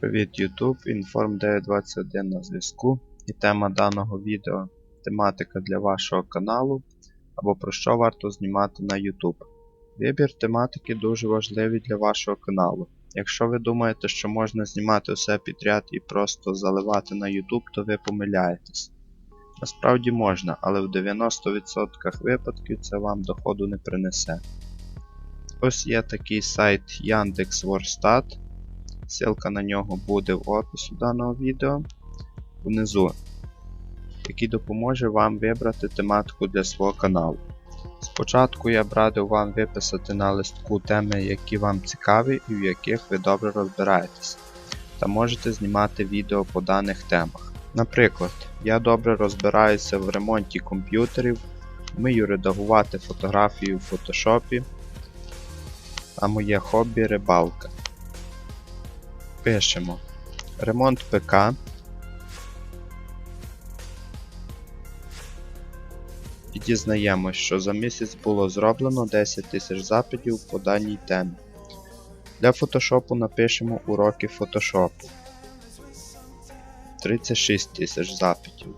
Привіт YouTube, Inform 921 на зв'язку. І тема даного відео тематика для вашого каналу або про що варто знімати на YouTube. Вибір тематики дуже важливий для вашого каналу. Якщо ви думаєте, що можна знімати все підряд і просто заливати на YouTube, то ви помиляєтесь. Насправді можна, але в 90% випадків це вам доходу не принесе. Ось є такий сайт Яндекс.Ворстат. Ссылка на нього буде в описі даного відео внизу, який допоможе вам вибрати тематику для свого каналу. Спочатку я б радив вам виписати на листку теми, які вам цікаві і в яких ви добре розбираєтесь, та можете знімати відео по даних темах. Наприклад, я добре розбираюся в ремонті комп'ютерів, вмію редагувати фотографії у фотошопі, а моє хобі рибалка. Пишемо ремонт ПК. І дізнаємось, що за місяць було зроблено 10 тисяч запитів по даній темі. Для фотошопу напишемо уроки фотошопу. 36 тисяч запитів.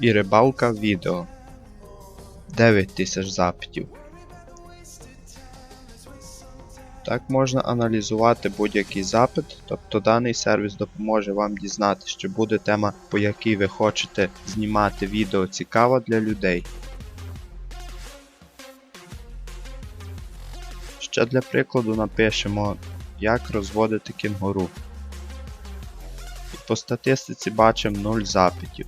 І рибалка відео 9 тисяч запитів. Так можна аналізувати будь-який запит, тобто даний сервіс допоможе вам дізнати, що буде тема, по якій ви хочете знімати відео цікава для людей. Ще для прикладу напишемо, як розводити кінгуру. І по статистиці бачимо 0 запитів.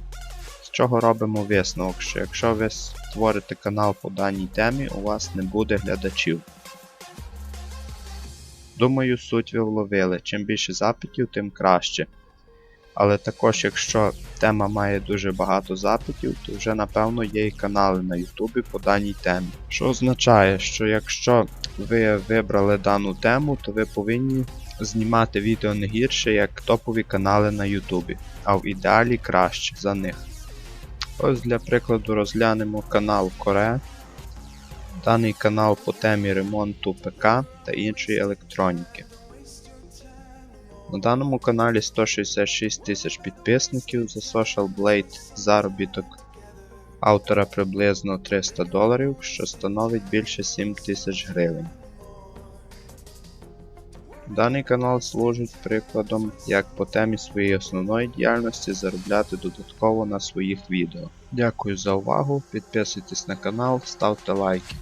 З чого робимо висновок, що якщо ви створите канал по даній темі, у вас не буде глядачів. Думаю, суть ви вловили. Чим більше запитів, тим краще. Але також, якщо тема має дуже багато запитів, то вже напевно є і канали на Ютубі по даній темі. Що означає, що якщо ви вибрали дану тему, то ви повинні знімати відео не гірше, як топові канали на Ютубі, а в ідеалі краще за них. Ось для прикладу розглянемо канал Коре. Даний канал по темі ремонту ПК та іншої електроніки. На даному каналі 166 тисяч підписників за Social Blade заробіток автора приблизно 300 доларів, що становить більше 7 тисяч гривень. Даний канал служить прикладом, як по темі своєї основної діяльності заробляти додатково на своїх відео. Дякую за увагу, підписуйтесь на канал, ставте лайки.